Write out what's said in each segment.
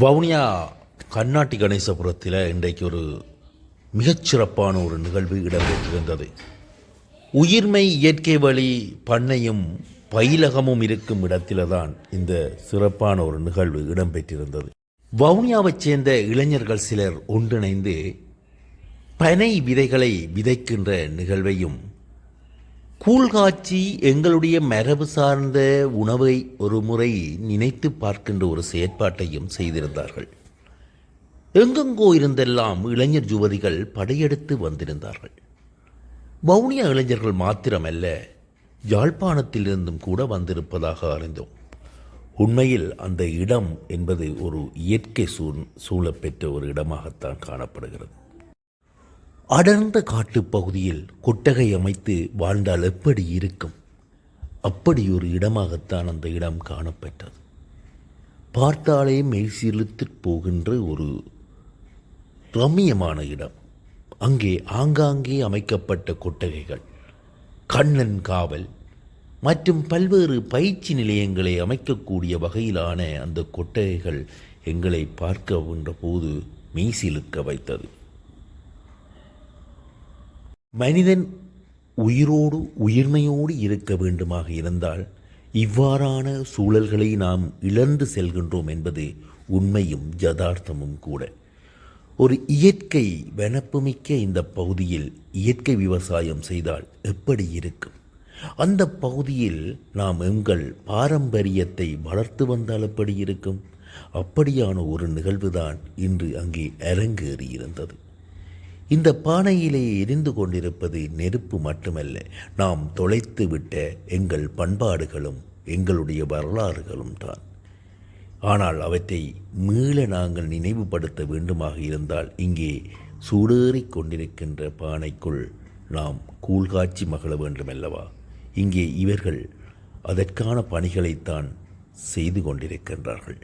வவுனியா கண்ணாட்டி கணேசபுரத்தில் இன்றைக்கு ஒரு மிகச்சிறப்பான ஒரு நிகழ்வு இடம்பெற்றிருந்தது. உயிர்மை இயற்கை வழி பண்ணையும் பயிலகமும் இருக்கும் இடத்தில தான் இந்த சிறப்பான ஒரு நிகழ்வு இடம்பெற்றிருந்தது. வவுனியாவைச் சேர்ந்த இளைஞர்கள் சிலர் ஒன்றிணைந்து பனை விதைகளை விதைக்கின்ற நிகழ்வையும் கூழ்காட்சி எங்களுடைய மரபு சார்ந்த உணவை ஒரு முறை நினைத்து பார்க்கின்ற ஒரு செயற்பாட்டையும் செய்திருந்தார்கள். எங்கெங்கோ இருந்தெல்லாம் இளைஞர் யுவதிகள் படையெடுத்து வந்திருந்தார்கள். வவுனியா இளைஞர்கள் மாத்திரமல்ல யாழ்ப்பாணத்திலிருந்தும் கூட வந்திருப்பதாக அறிந்தோம். உண்மையில் அந்த இடம் என்பது ஒரு இயற்கை சூழ் சூழப்பெற்ற ஒரு இடமாகத்தான் காணப்படுகிறது. அடர்ந்த காட்டுப்பகுதியில் கொட்டகை அமைத்து வாழ்ந்தால் எப்படி இருக்கும்? அப்படி ஒரு இடமாகத்தான் அந்த இடம் காணப்பெற்றது. பார்த்தாலே மெய்சிலுத்து போகின்ற ஒரு ரம்மியமான இடம். அங்கே ஆங்காங்கே அமைக்கப்பட்ட கொட்டகைகள் கண்ணன் காவல் மற்றும் பல்வேறு பயிற்சி நிலையங்களை அமைக்கக்கூடிய வகையிலான அந்த கொட்டகைகள் எங்களை பார்க்க போது மெய்சிலுக்க வைத்தது. மனிதன் உயிரோடு உயிர்மையோடு இருக்க வேண்டுமாக இருந்தால் இவ்வாறான சூழல்களை நாம் இழந்து செல்கின்றோம் என்பது உண்மையும் யதார்த்தமும் கூட. ஒரு இயற்கை வனப்புமிக்க இந்த பகுதியில் இயற்கை விவசாயம் செய்தால் எப்படி இருக்கும்? அந்த பகுதியில் நாம் எங்கள் பாரம்பரியத்தை வளர்த்து வந்தால் எப்படி இருக்கும்? அப்படியான ஒரு நிகழ்வுதான் இன்று அங்கே அரங்கேறியிருந்தது. இந்த பானையிலே எரிந்து கொண்டிருப்பது நெருப்பு மட்டுமல்ல நாம் தொலைத்து விட்ட எங்கள் பண்பாடுகளும் எங்களுடைய வரலாறுகளும் தான். ஆனால் அவற்றை மீள நாங்கள் நினைவுபடுத்த வேண்டுமாக இருந்தால் இங்கே சூடேறிக் கொண்டிருக்கின்ற பானைக்குள் நாம் கூழ்காட்சி மகள வேண்டுமல்லவா? இங்கே இவர்கள் அதற்கான பணிகளைத்தான் செய்து கொண்டிருக்கின்றார்கள்.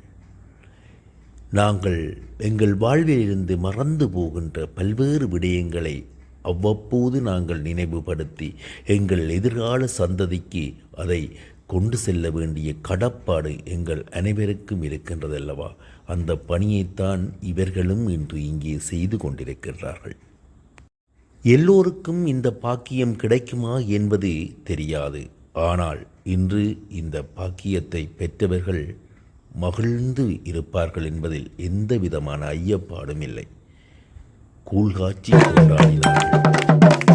நாங்கள் எங்கள் வாழ்விலிருந்து மறந்து போகின்ற பல்வேறு விடயங்களை அவ்வப்போது நாங்கள் நினைவுபடுத்தி எங்கள் எதிர்கால சந்ததிக்கு அதை கொண்டு செல்ல வேண்டிய கடப்பாடு எங்கள் அனைவருக்கும் இருக்கின்றதல்லவா? அந்த பணியைத்தான் இவர்களும் இன்று இங்கே செய்து கொண்டிருக்கின்றார்கள். எல்லோருக்கும் இந்த பாக்கியம் கிடைக்குமா என்பது தெரியாது. ஆனால் இன்று இந்த பாக்கியத்தை பெற்றவர்கள் மகிழ்ந்து இருப்பார்கள் என்பதில் எந்த விதமான ஐயப்பாடும் இல்லை. கூழ்காட்சி கொண்டாடினார்கள்.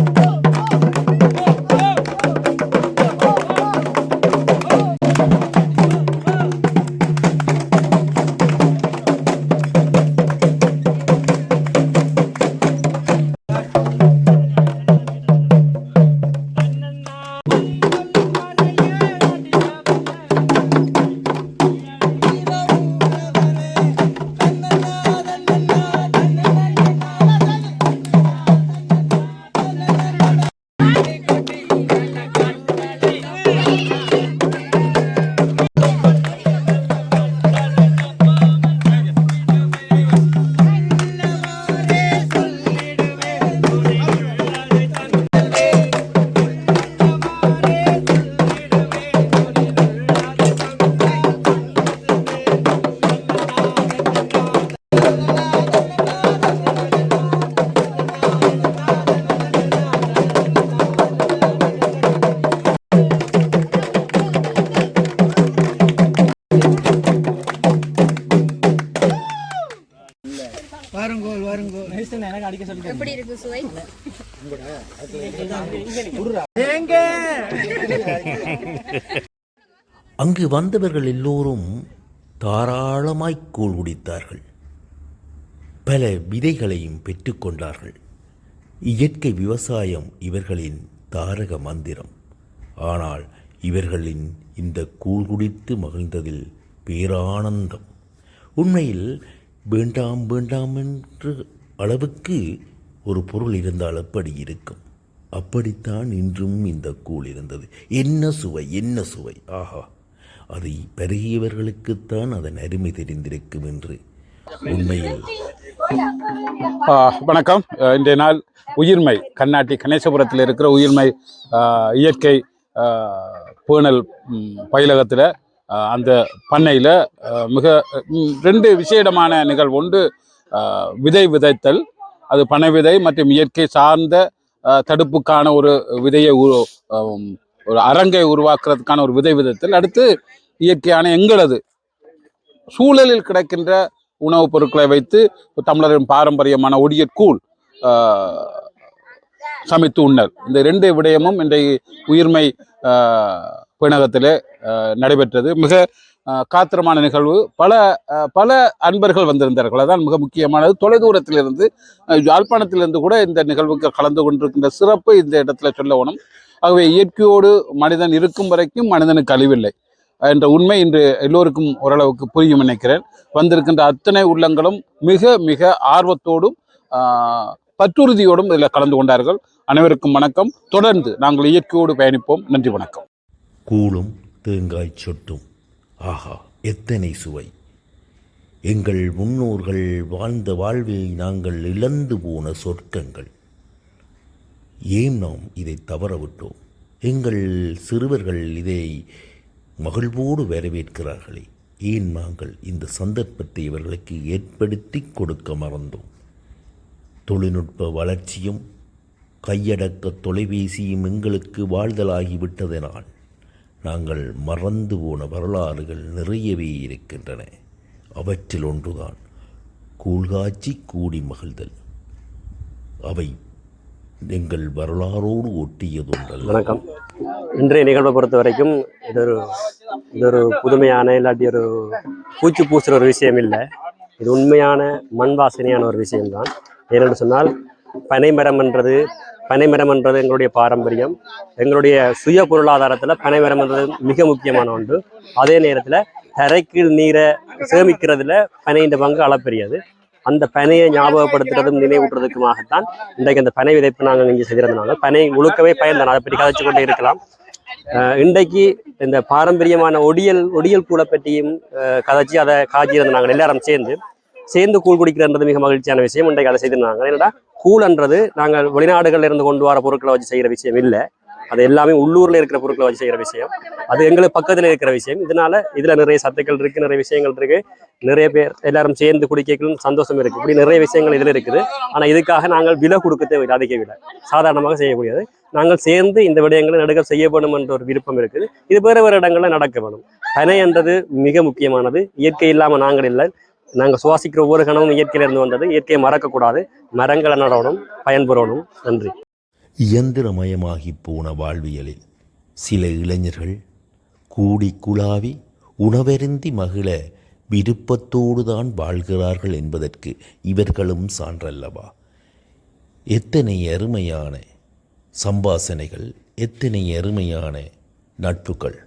வாருங்கோல் வாருங்கோல் எப்படி இருக்கு சுவை? அங்கு வந்தவர்கள் எல்லோரும் தாராளமாய் கூழ் குடித்தார்கள். பல விதைகளையும் பெற்றுக்கொண்டார்கள் இயற்கை விவசாயம் இவர்களின் தாரக மந்திரம். ஆனால் இவர்களின் இந்த கூழ் குடித்து மகிழ்ந்ததில் பேரானந்தம். உண்மையில் வேண்டாம் வேண்டாம் என்று அளவுக்கு ஒரு பொருள் இருந்தால் எப்படி இருக்கும். அப்படித்தான் இன்றும் இந்த கூழ் இருந்தது. என்ன சுவை என்ன சுவை? ஆஹா அதை பெருகியவர்களுக்குத்தான் அதன் அருமை தெரிந்திருக்கும் என்று உண்மையில். வணக்கம். இன்றைய நாள் உயிர்மை. கண்ணாட்டி கணேசபுரத்தில் இருக்கிற உயிர்மை இயற்கை பேணல் பயிலகத்தில் அந்த பண்ணையில் மிக ரெண்டு விசேடமான நிகழ்வு ஒன்று விதை விதைத்தல். அது பனை விதை மற்றும் இயற்கை சார்ந்த தடுப்புக்கான ஒரு விதையை ஒரு அரங்கை உருவாக்குறதுக்கான ஒரு விதை விதைத்தல். அடுத்து இயற்கையான எங்களது சூழலில் கிடைக்கின்ற உணவுப் பொருட்களை வைத்து தமிழரின் பாரம்பரியமான ஒடியற்கூழ் சமைத்து உண்ணல். இந்த ரெண்டு விடயமும் இன்றைய உயிர்மை ஆஹ், நடைபெற்றது. மிக காத்திரமான நிகழ்வு. பல பல அன்பர்கள் வந்திருந்தார்கள். அதான் மிக முக்கியமானது. தொலைதூரத்திலிருந்து யாழ்ப்பாணத்திலிருந்து கூட இந்த நிகழ்வுக்கு கலந்து கொண்டிருக்கின்ற சிறப்பு இந்த இடத்துல சொல்ல வேணும். ஆகவே இயற்கையோடு மனிதன் இருக்கும் வரைக்கும் மனிதனுக்கு அழிவில்லை. என்ற உண்மை இன்று எல்லோருக்கும் ஓரளவுக்கு புரியும் நினைக்கிறேன். வந்திருக்கின்ற அத்தனை உள்ளங்களும் மிக மிக ஆர்வத்தோடும் பற்றுறுதியோடும் இதில் கலந்து கொண்டார்கள். அனைவருக்கும் வணக்கம். தொடர்ந்து நாங்கள் இயற்கையோடு பயணிப்போம். நன்றி வணக்கம். கூழும் தேங்காய் சொட்டும். ஆஹா எத்தனை சுவை. எங்கள் முன்னோர்கள் வாழ்ந்த வாழ்வில் நாங்கள் இழந்து போன சொர்க்கங்கள். ஏன் நாம் இதை தவறவிட்டோம்? எங்கள் சிறுவர்கள் இதை மகிழ்வோடு வரவேற்கிறார்களே. ஏன் நாங்கள் இந்த சந்தர்ப்பத்தை இவர்களுக்கு ஏற்படுத்தி கொடுக்க மறந்தோம்? தொழில்நுட்ப வளர்ச்சியும் கையடக்க தொலைபேசியும் எங்களுக்கு வாழ்தலாகிவிட்டதனால் நாங்கள் மறந்து போன வரலாறுகள் நிறையவே இருக்கின்றன. அவற்றில் ஒன்றுதான் கூழ்காட்சி கூடி மகிழ்தல். அவை எங்கள் வரலாறோடு ஒட்டியதுண்டல் வணக்கம். இன்றைய நிகழ்வை பொறுத்த வரைக்கும் இது ஒரு இது ஒரு புதுமையான இல்லாட்டி ஒரு பூச்சி பூசுகிற ஒரு விஷயம் இல்லை. இது உண்மையான மண் வாசனையான ஒரு விஷயம்தான். ஏனென்று சொன்னால் பனைமரம் என்றது பனைமரம் என்றது எங்களுடைய பாரம்பரியம். எங்களுடைய சுய பொருளாதாரத்தில் பனைமரம்ன்றது மிக முக்கியமான ஒன்று. அதே நேரத்தில் தரைக்கு நீரை சேமிக்கிறதுல பனையின் பங்கு அளப்பெரியது. அந்த பனையை ஞாபகப்படுத்துறதும் நினைவூட்டுறதுக்குமாகத்தான் இன்றைக்கு அந்த பனை விதைப்பு நாங்கள் இங்கே செய்கிறதுனால பனை முழுக்கவே பயன் அதை பற்றி கதைச்சு கொண்டே இருக்கலாம் இன்றைக்கு இந்த பாரம்பரியமான ஒடியல் ஒடியல் கூலை பற்றியும் கதைச்சி அதை காய்ச்சிருந்த நாங்கள் எல்லாரும் சேர்ந்து சேர்ந்து கூழ் குடிக்கிறன்றது மிக மகிழ்ச்சியான விஷயம். இன்றைக்கு அதை செய்திருந்தாங்க. என்னடா? கூழ்ன்றது நாங்கள் வெளிநாடுகளில் இருந்து கொண்டு வர பொருட்களை வச்சு செய்கிற விஷயம் இல்லை. அது எல்லாமே உள்ளூர்ல இருக்கிற பொருட்களை வச்சு செய்கிற விஷயம். அது எங்களுக்கு பக்கத்துல இருக்கிற விஷயம். இதனால இதுல நிறைய சத்துக்கள் இருக்கு நிறைய விஷயங்கள் இருக்கு. நிறைய பேர் எல்லாரும் சேர்ந்து குடிக்கணும் சந்தோஷம் இருக்கு. இப்படி நிறைய விஷயங்கள் இதில் இருக்குது. ஆனால் இதுக்காக நாங்கள் விலை கொடுக்க தேவையில்லை அதிக விலை. சாதாரணமாக செய்யக்கூடியது. நாங்கள் சேர்ந்து இந்த விடயங்களை நடுக செய்ய வேணும் என்ற ஒரு விருப்பம் இருக்குது. இது வேறு வேறு இடங்களில் நடக்க வேணும். பனை என்றது மிக முக்கியமானது. இயற்கை இல்லாமல் நாங்கள் இல்லை. நாங்கள் சுவாசிக்கிற ஒவ்வொரு கணமும் இயற்கையில இருந்து வந்தது. இயற்கையை மறக்கக்கூடாது. மரங்களை நடணும் பயன்பெறணும். நன்றி. இயந்திரமயமாகி போன வாழ்வியலில் சில இளைஞர்கள் கூடி குழாவி உணவருந்தி மகிழ விருப்பத்தோடு தான் வாழ்கிறார்கள் என்பதற்கு இவர்களும் சான்றல்லவா? எத்தனை அருமையான சம்பாசனைகள் எத்தனை அருமையான நட்புகள்.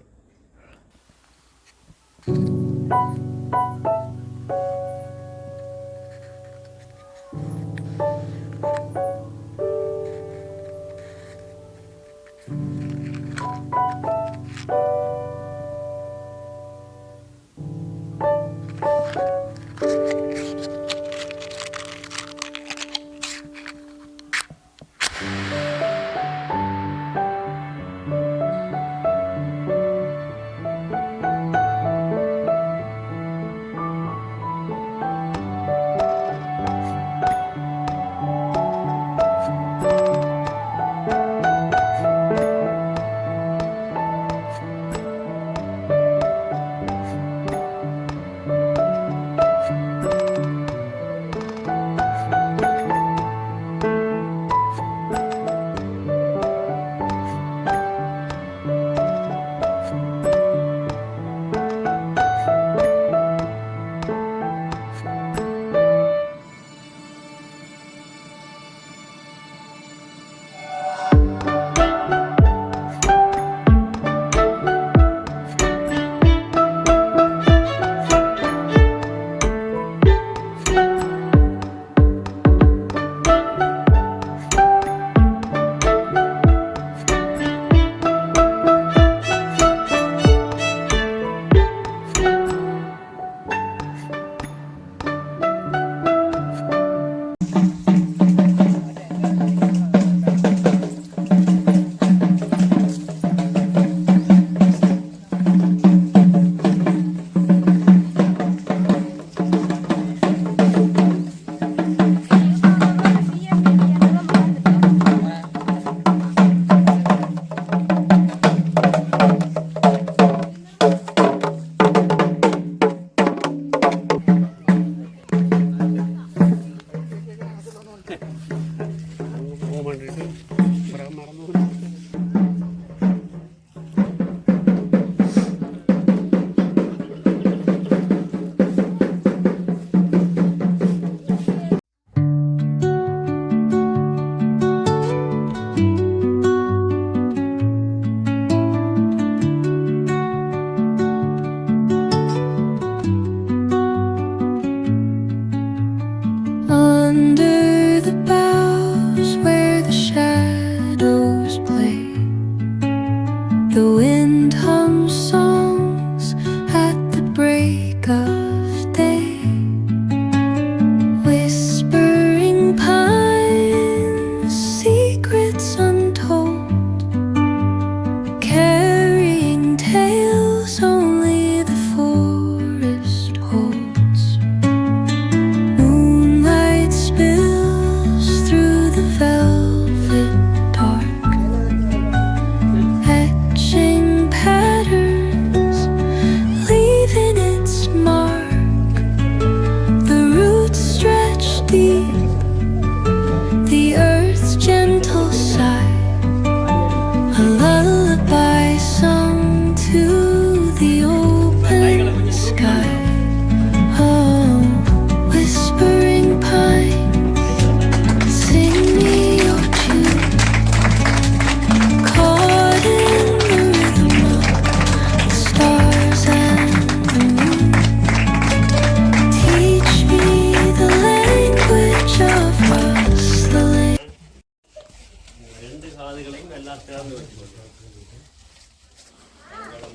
காதுகளையும் நல்லா திறந்து வச்சுக்கொள்ளும்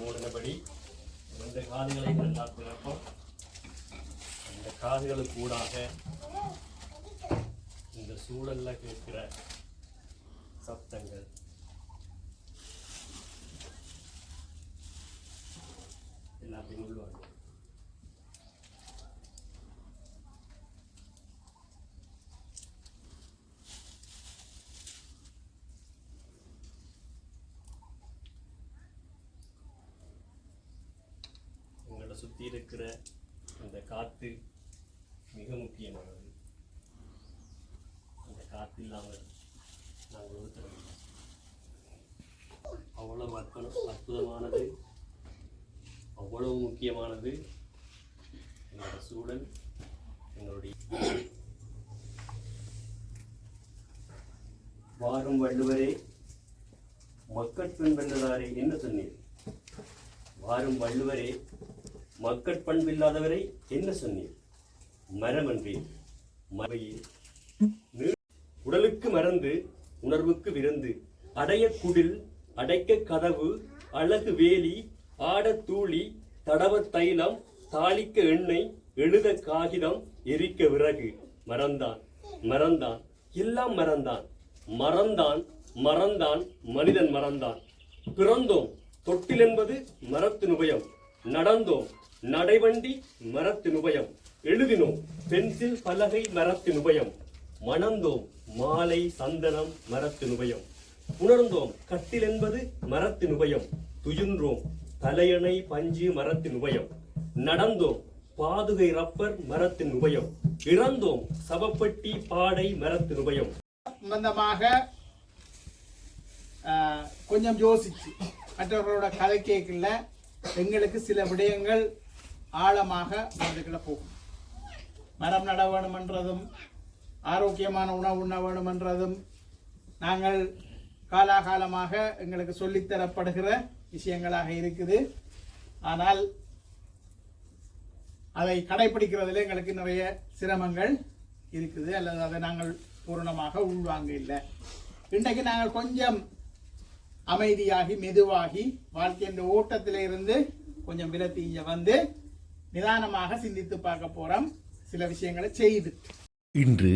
மூடினபடி இந்த காதுகளையும் எல்லாம் திறப்போம் இந்த காதுகளுக்கு கூடாக இந்த சூழலில் கேட்கிற சப்தங்கள். எல்லாத்தையும் உள்வாங்க சுற்றி இருக்கிற அந்த காற்று மிக முக்கியமானது. அந்த காற்று இல்லாமல் நாங்கள் ஒருத்தர அவ்வளவு அற்புதம் அற்புதமானது அவ்வளவு முக்கியமானது எங்களோட சூழல் எங்களுடைய வாரும் வள்ளுவரே மக்கள் பின்பற்றதாரே என்ன சொன்னீர்? வாரும் வள்ளுவரே மக்கட்பண்பில்லாதவரை என்ன சொன்னீர்? மரமன்றி மறையே உடலுக்கு மறந்து உணர்வுக்கு விருந்து அடைய குடில் அடைக்க கதவு அழகு வேலி ஆட தூளி தடவ தைலம் தாளிக்க எண்ணெய் எழுத காகிதம் எரிக்க விறகு. மறந்தான் மறந்தான் எல்லாம் மறந்தான். மறந்தான் மறந்தான் மனிதன் மறந்தான். பிறந்தோம் தொட்டில் என்பது மரத்து நுபயம் நடந்தோம் நடைவண்டி மரத்தின் உபயம் எழுதினோம். பென்சில் பலகை மரத்தின் உபயம் மணந்தோம். மாலை சந்தனம் மரத்தின் உபயம் உணர்ந்தோம். கட்டில் என்பது மரத்தின் உபயம் துயின்றோம். தலையணை பஞ்சு மரத்தின் உபயம் நடந்தோம். பாதுகை ரப்பர் மரத்தின் உபயம் இறந்தோம். சவப்பட்டி பாடை மரத்தின் உபயம் சம்பந்தமாக ஆஹ், கொஞ்சம் யோசிச்சு. மற்றவர்களோட கதை கேட்கல. எங்களுக்கு சில விடயங்கள் ஆழமாக மனதுக்குள்ள போகும். மரம் நட வேணுமென்றதும் ஆரோக்கியமான உணவு உண்ண வேணுமென்றதும் நாங்கள் காலாகாலமாக எங்களுக்கு சொல்லித்தரப்படுகிற விஷயங்களாக இருக்குது. ஆனால் அதை கடைபிடிக்கிறதுல எங்களுக்கு நிறைய சிரமங்கள் இருக்குது. அல்லது அதை நாங்கள் பூரணமாக உள்வாங்க இல்லை இன்றைக்கு நாங்கள் கொஞ்சம் அமைதியாகி மெதுவாகி வாழ்க்கையின் ஓட்டத்தில இருந்து கொஞ்சம் விலத்தி இங்கே வந்து நிதானமாக சிந்தித்து பார்க்க போறோம். சில விஷயங்களை செய்து. இன்று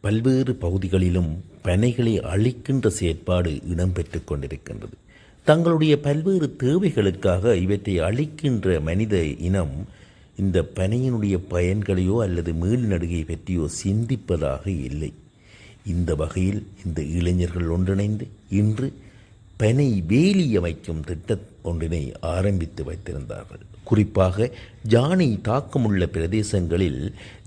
பல்வேறு பகுதிகளிலும் பனைகளை அழிக்கின்ற செயற்பாடு இடம்பெற்று கொண்டிருக்கின்றது. தங்களுடைய பல்வேறு தேவைகளுக்காக இவற்றை அழிக்கின்ற மனித இனம் இந்த பனையினுடைய பயன்களையோ அல்லது மீள்நடுகை பற்றியோ சிந்திப்பதாக இல்லை. இந்த வகையில் இந்த இளைஞர்கள் ஒன்றிணைந்து இன்று பனை வேலி அமைக்கும் திட்டம் ஒன்றினை ஆரம்பித்து வைத்திருந்தார்கள். குறிப்பாக ஜானை தாக்கமுள்ள பிரதேசங்களில்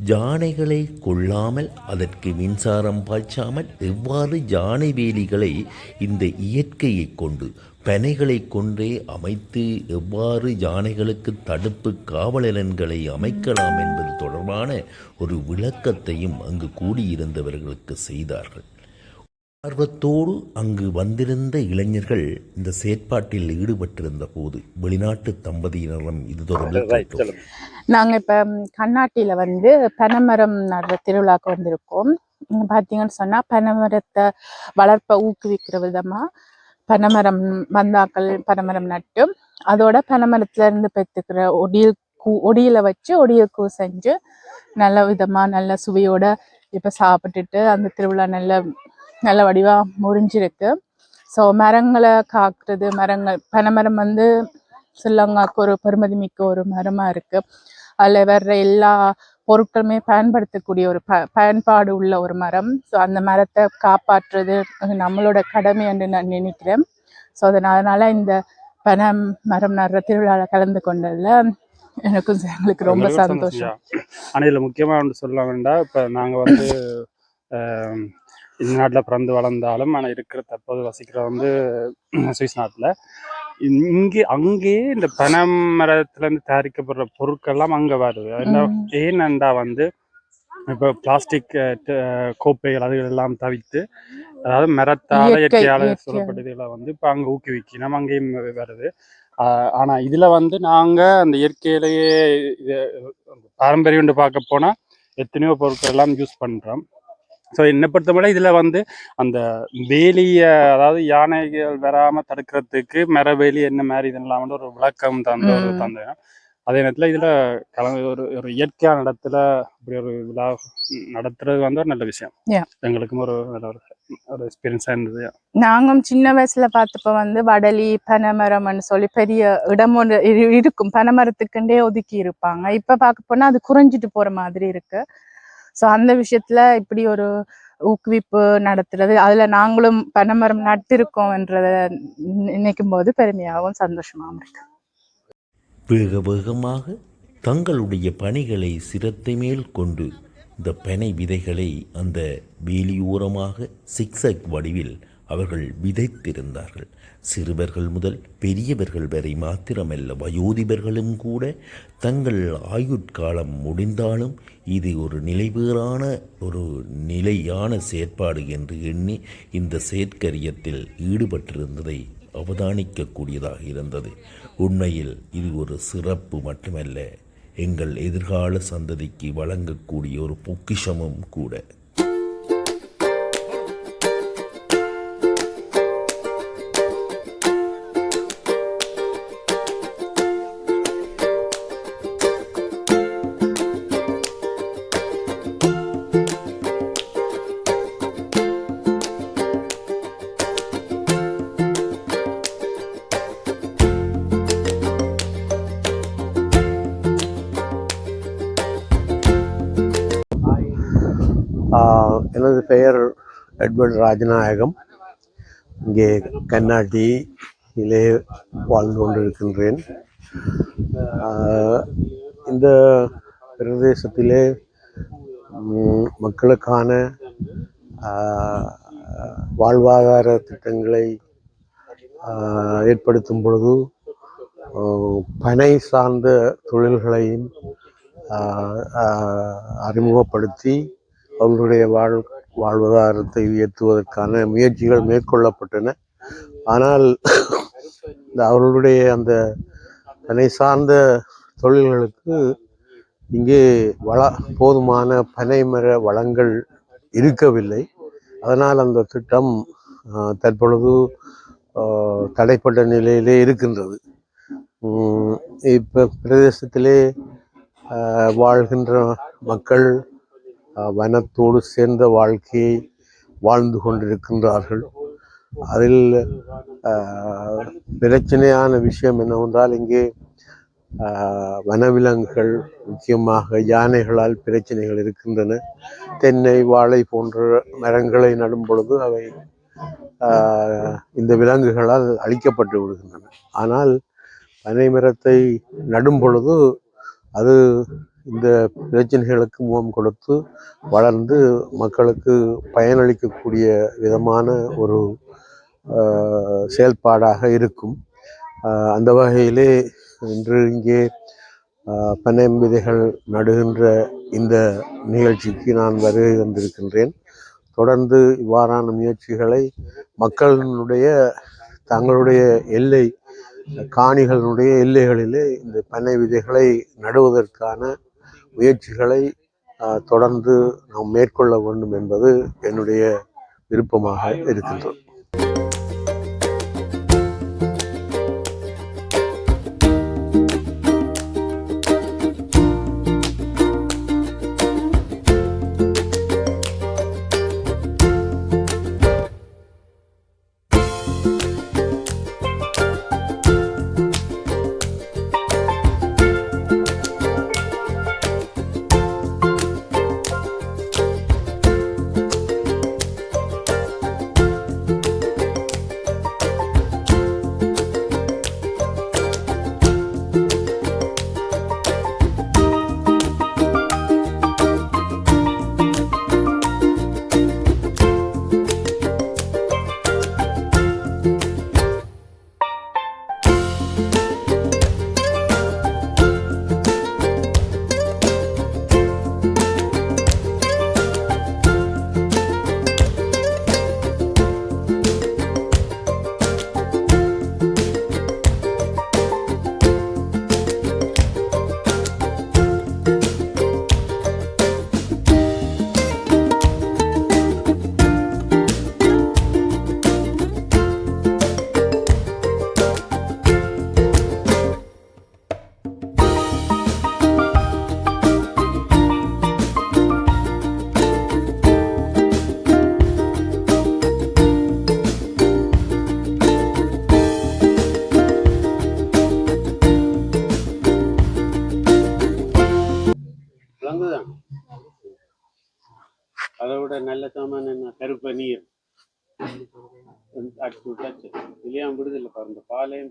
ஜானைகளை கொள்ளாமல் அதற்கு மின்சாரம் பாய்ச்சாமல் எவ்வாறு ஜானை வேலிகளை இந்த இயற்கையை கொண்டு பனைகளை கொண்டே அமைத்து எவ்வாறு யானைகளுக்கு தடுப்பு காவலன்களை அமைக்கலாம் என்பது தொடர்பான ஒரு விளக்கத்தையும் அங்கு கூடியிருந்தவர்களுக்கு செய்தார்கள். ஆர்வத்தோடு அங்கு வந்திருந்த இளைஞர்கள் இந்த செயற்பாட்டில் ஈடுபட்டிருந்த போது வெளிநாட்டு தம்பதியினரும் இது தொடர்பில் கேட்டோம். நாங்க இப்ப கண்ணாட்டியில வந்து பனைமரம் நடுற திருவிழாக்கு வந்திருக்கோம் இங்க பாத்தீங்கன்னு சொன்னா பனைமரத்தை வளர்ப்ப ஊக்குவிக்கிற விதமா பனைமரம் வந்தாக்கள் பனைமரம் நட்டு அதோட பனைமரத்துல இருந்து பெற்றுக்கிற ஒடியல் கூ ஒடியில வச்சு ஒடியல் கூ செஞ்சு நல்ல விதமா நல்ல சுவையோட இப்ப சாப்பிட்டுட்டு அந்த திருவிழா நல்ல நல்ல வடிவா முடிஞ்சிருக்கு ஸோ மரங்களை காக்குறது மரங்கள் பனைமரம் வந்து ஸ்ரீலங்காவுக்கு ஒரு பெருமதி மிக்க ஒரு மரமா இருக்கு. அதில் வர்ற எல்லா பொருட்களுமே பயன்படுத்தக்கூடிய ஒரு ப பயன்பாடு உள்ள ஒரு மரம். ஸோ அந்த மரத்தை காப்பாற்றுறது நம்மளோட கடமை என்று நான் நினைக்கிறேன். ஸோ அதனால இந்த பனை மரம் நடுற திருவிழாவில் கலந்து கொண்டதில் எனக்கும் எங்களுக்கு ரொம்ப சந்தோஷம். ஆனால் இதில் முக்கியமாக ஒன்று சொல்ல வேண்டாம். இப்போ நாங்கள் வந்து இந்த நாட்டில் பிறந்து வளர்ந்தாலும் ஆனால் இருக்கிற தற்போது வசிக்கிற வந்து சுவிஸ் நாட்டில். இங்கே அங்கேயே இந்த பனை மரத்துலேருந்து தயாரிக்கப்படுற பொருட்கள்லாம் அங்கே வருது. ஏனெண்டா வந்து இப்போ பிளாஸ்டிக் கோப்பைகள் அதுகள் எல்லாம் தவிர்த்து அதாவது மரத்தால் இயற்கை, இயற்கையால். சொல்லப்படுதுகளை வந்து இப்போ அங்கே ஊக்குவிக்கணும். அங்கேயும் வருது. ஆஹ் ஆனா இதுல வந்து நாங்க அந்த இயற்கையிலேயே இது பாரம்பரியம் பார்க்க போனா எத்தனையோ பொருட்கள் எல்லாம் யூஸ் பண்றோம். ஸோ என்னை பொறுத்தவரை இதுல வந்து அந்த வேலிய அதாவது யானைகள் வராம தடுக்கிறதுக்கு மரவேலி என்ன மாதிரி இதெல்லாம் ஒரு விளக்கம் தந்த ஒரு. தந்தேன் அதே நேரத்தில் இதில் கலந்து ஒரு ஒரு இயற்கையான இடத்துல இப்படி ஒரு விழா நடத்துறது வந்து ஒரு நல்ல விஷயம். எங்களுக்கும் ஒரு நல்ல ஒரு ஒரு எக்ஸ்பீரியன்ஸாக இருந்தது. நாங்களும் சின்ன வயசுல பார்த்தப்ப வந்து வடலி பனைமரம்னு சொல்லி பெரிய இடம் ஒன்று இரு- இருக்கும். பனைமரத்துக்குண்டே ஒதுக்கி இருப்பாங்க. இப்ப பார்க்க போனா அது குறைஞ்சிட்டு போற மாதிரி இருக்கு. ஸோ அந்த விஷயத்துல இப்படி ஒரு ஊக்குவிப்பு நடத்துறது அதுல நாங்களும் பனைமரம் நட்டிருக்கோம்ன்றத நினைக்கும் போது பெருமையாகவும் சந்தோஷமாகவும் இருக்கு. வேக வேகமாக தங்களுடைய பணிகளை சிரத்தை மேல் கொண்டு இந்த பனை விதைகளை அந்த வேலியோரமாக சிக்ஸக் வடிவில் அவர்கள் விதைத்திருந்தார்கள். சிறுவர்கள் முதல் பெரியவர்கள் வரை மாத்திரமல்ல வயோதிபர்களும் கூட தங்கள் ஆயுட்காலம் முடிந்தாலும் இது ஒரு நிலைவேறான ஒரு நிலையான செயற்பாடு என்று எண்ணி இந்த செயற்கரியத்தில் ஈடுபட்டிருந்ததை அவதானிக்கக்கூடியதாக இருந்தது. உண்மையில் இது ஒரு சிறப்பு மட்டுமல்ல எங்கள் எதிர்கால சந்ததிக்கு வழங்கக்கூடிய ஒரு பொக்கிஷமும் கூட. ராஜநாயகம். இங்கே கன்னாட்டியிலே வாழ்ந்து கொண்டிருக்கின்றேன். இந்த பிரதேசத்திலே மக்களுக்கான வாழ்வாதார திட்டங்களை ஏற்படுத்தும் பொழுது பனை சார்ந்த தொழில்களையும் அறிமுகப்படுத்தி அவர்களுடைய வாழ் வாழ்வாதாரத்தை உயர்த்துவதற்கான முயற்சிகள் மேற்கொள்ளப்பட்டன. ஆனால் இந்த அவர்களுடைய அந்த தன்னை சார்ந்த தொழில்களுக்கு இங்கே வள போதுமான பனைமர வளங்கள் இருக்கவில்லை. அதனால் அந்த திட்டம் தற்பொழுது தடைப்பட்ட நிலையிலே இருக்கின்றது. இப்போ பிரதேசத்திலே வாழ்கின்ற மக்கள் வனத்தோடு சேர்ந்த வாழ்க்கையை வாழ்ந்து கொண்டிருக்கின்றார்கள். அதில் பிரச்சனையான விஷயம் என்னவென்றால் இங்கே வனவிலங்குகள் முக்கியமாக யானைகளால் பிரச்சனைகள் இருக்கின்றன. தென்னை வாழை போன்ற மரங்களை நடும் பொழுது அவை இந்த விலங்குகளால் அழிக்கப்பட்டு விடுகின்றன. ஆனால் பனை மரத்தை நடும் பொழுது அது இந்த பிரச்சனைகளுக்கு முகம் கொடுத்து வளர்ந்து மக்களுக்கு பயனளிக்கக்கூடிய விதமான ஒரு செயல்பாடாக இருக்கும். அந்த வகையிலே இன்று இங்கே ஆஹ், விதைகள் நடுகின்ற இந்த நிகழ்ச்சிக்கு நான் வருகை வந்திருக்கின்றேன் தொடர்ந்து இவ்வாறான முயற்சிகளை மக்களினுடைய தங்களுடைய எல்லை காணிகளினுடைய எல்லைகளிலே இந்த பனை விதைகளை நடுவதற்கான முயற்சிகளை தொடர்ந்து நாம் மேற்கொள்ள வேண்டும் என்பது என்னுடைய விருப்பமாக இருக்கின்றது.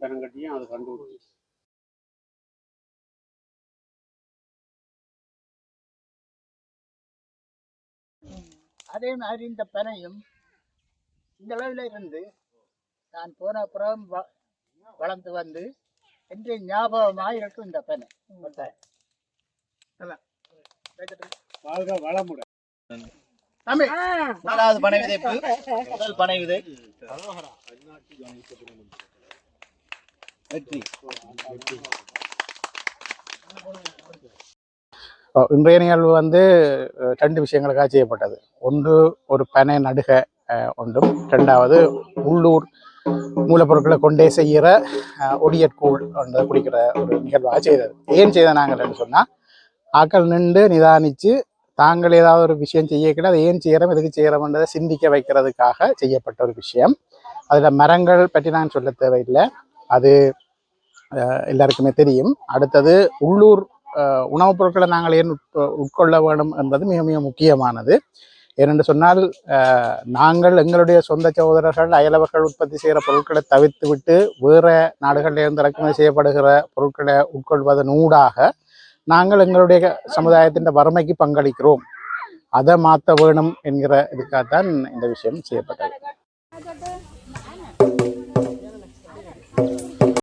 பாருங்க பாலையும் பெருங்கட்டியும் அதை கண்டுபிடிச்சு. அதே மாதிரி இந்த பனையும் இந்த அளவில் இருந்து நான் போன அப்புறம் வளர்ந்து வந்து என்று ஞாபகமாக இருக்கும் இந்த பனை. வாழ்க வளமுடன். முதலாவது பனை விதைப்பு. முதல் பனை விதை. வெற்றி இன்றைய நிகழ்வு வந்து ரெண்டு விஷயங்களுக்காக செய்யப்பட்டது. ஒன்று ஒரு பனை நடுக ஒன்றும். ரெண்டாவது உள்ளூர் மூலப்பொருட்களை கொண்டே செய்கிற அஹ், ஒடியற்கூழ் ஒன்றை குடிக்கிற ஒரு நிகழ்வாக செய்தது. ஏன் செய்த நாங்கள் சொன்னால் ஆக்கள் நின்று நிதானித்து தாங்கள் ஏதாவது ஒரு விஷயம் செய்யக்கூட அதை ஏன் செய்கிறோம் எதுக்கு செய்கிறோம்ன்றதை சிந்திக்க வைக்கிறதுக்காக செய்யப்பட்ட ஒரு விஷயம். அதில் மரங்கள் பற்றி நான் சொல்ல தேவையில்லை. அது எல்லாருக்குமே தெரியும். அடுத்தது உள்ளூர் உணவுப் பொருட்களை நாங்கள் ஏன் உட்கொள்ள வேண்டும் என்பது மிக மிக முக்கியமானது. ஏனென்று சொன்னால் நாங்கள் எங்களுடைய சொந்த சகோதரர்கள் அயலவர்கள் உற்பத்தி செய்கிற பொருட்களை தவிர்த்து விட்டு வேறு நாடுகளிலிருந்து இறக்குமதி செய்யப்படுகிற பொருட்களை உட்கொள்வதன் ஊடாக நாங்கள் எங்களுடைய சமுதாயத்தின் வறுமைக்கு பங்களிக்கிறோம். அதை மாற்ற வேணும் என்கிற இதுக்காகத்தான் இந்த விஷயம் செய்யப்பட்டது.